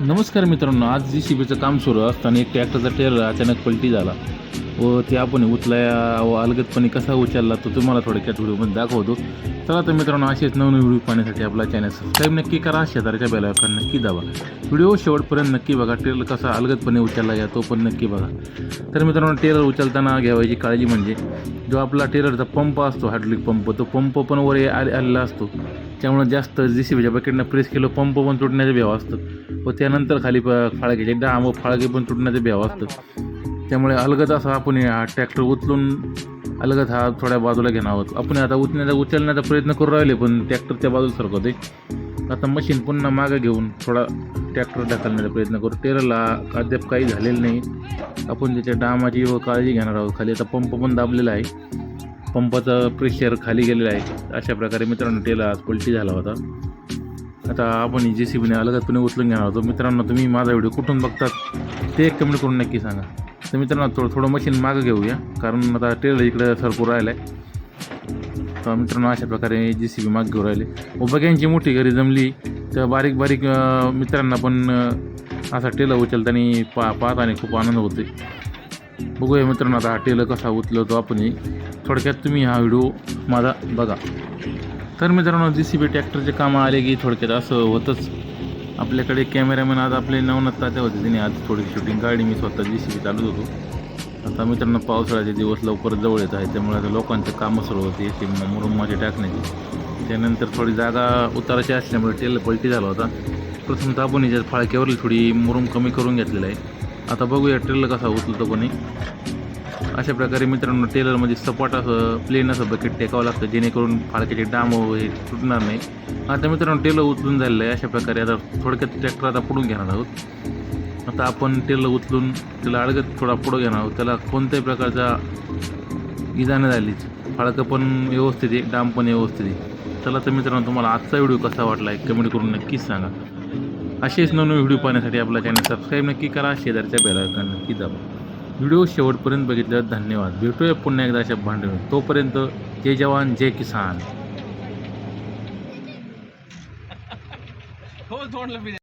नमस्कार मित्रांनो आज जी सी बीचं काम सुरू असताना एक ट्रॅक्टरचा टेलर अचानक पलटी झाला. व ते आपण उचलाया व अलगदपणे कसा उचलला तो तुम्हाला थोडक्यात व्हिडिओमध्ये दाखवतो. चला तर मित्रांनो असेच नवनवीन व्हिडिओ पाहण्यासाठी आपला चॅनल सबस्क्राईब नक्की करा शेजारच्या बेलावर नक्की दाबा. व्हिडिओ शेवटपर्यंत नक्की बघा टेलर कसा अलगदपणे उचलला या तो पण नक्की बघा. तर मित्रांनो टेलर उचलताना घ्यावायची काळजी म्हणजे जो आपला टेलरचा पंप असतो हायड्रोलिक पंप तो पंप पण वर आले आलेला असतो. त्यामुळे जास्त जे सी बीच्या बकेटनं प्रेस केलं पंप पण तुटण्याचे भ्याव असतं. व त्यानंतर खाली प फाळग्याचे डाम व फाळगे पण तुटण्याचे भ्याव असतं. त्यामुळे अलगद असा आपण हा ट्रॅक्टर उचलून अलगद हा थोड्या बाजूला घेणार आहोत. आपण आता उचण्याचा उचलण्याचा प्रयत्न करू राहिले पण ट्रॅक्टर त्या बाजूला सरकवते आता मशीन पुन्हा मागं घेऊन थोडा ट्रॅक्टर ढकलण्याचा प्रयत्न करू. टेरला अद्याप काही झालेलं नाही. आपण त्याच्या डामाची व काळजी घेणार आहोत. खाली आता पंप पण दाबलेला आहे. पंपाचं प्रेशर खाली गेलेलं आहे. अशा प्रकारे मित्रांनो टेला आज पलटी झाला होता. आता आपण जे सी बीने अलगदपणे उचलून घेणार होतो मित्रांनो तुम्ही माझा व्हिडिओ कुठून बघतात ते एक कमेंट करून नक्की सांगा. तर मित्रांनो थोडं थोडं मशीन मागं घेऊया. कारण आता टेलर इकडं सरपूर राहिलं आहे तर मित्रांनो अशा प्रकारे जे सी बी मागं घेऊ राहिले. व बघ्यांची मोठी घरी जमली तर बारीक बारीक मित्रांना पण असा टेलर उचलताना पा पाहताना खूप आनंद होते बघूया मित्रांनो आता हा टेलर कसा उचलवतो आपण थोडक्यात तुम्ही हा व्हिडिओ माझा बघा. तर मित्रांनो जे सी बी ट्रॅक्टरचे कामं आले की थोडक्यात असं होतंच. आपल्याकडे कॅमेरामॅन आज आपले नवनाथ तात्या होते. त्यांनी आज थोडी शूटिंग काढली. मी स्वतः जी सी बी चालत होतो. आता मित्रांनो पावसाळ्याचे दिवस लवकर जवळ येत आहे. त्यामुळे आता लोकांचं कामं सुरू होते. ते मुरुमाचे टाकण्याची. त्यानंतर थोडी जागा उताराची असल्यामुळे टेल पलटी झाला होता. प्रथमतः आपण याच्यात फाळक्यावरली थोडी मुरुम कमी करून घेतलेला आहे. आता बघूया ट्रेलर कसा उचलतो कोणी. अशा प्रकारे मित्रांनो टेलरमध्ये सपाट असं प्लेन असं बकेट टेकावं लागतं जेणेकरून फाळक्याचे डाम हे तुटणार नाही. आता मित्रांनो टेलर उचलून झालेलं आहे अशा प्रकारे आता थोडक्यात ट्रॅक्टर आता पुढून घेणार आहोत. आता आपण टेलर उचलून त्याला अडगत थोडा पुढं घेणार आहोत. त्याला कोणत्याही प्रकारचा इजा झालीच. फाळकं पण व्यवस्थित आहे डाम पण व्यवस्थित आहे. चला तर मित्रांनो तुम्हाला आजचा व्हिडिओ कसा वाटला आहे कमेंट करून नक्कीच सांगा. असेच नवीन व्हिडिओ पाहण्यासाठी आपला चॅनल सबस्क्राईब नक्की करा शेजारच्या बेलायकन नक्की दाबा. व्हिडिओ शेवटपर्यंत बघितल्यावर धन्यवाद. भेटूया पुन्हा एकदा अशा भांडण तोपर्यंत जय जवान जय किसान. हो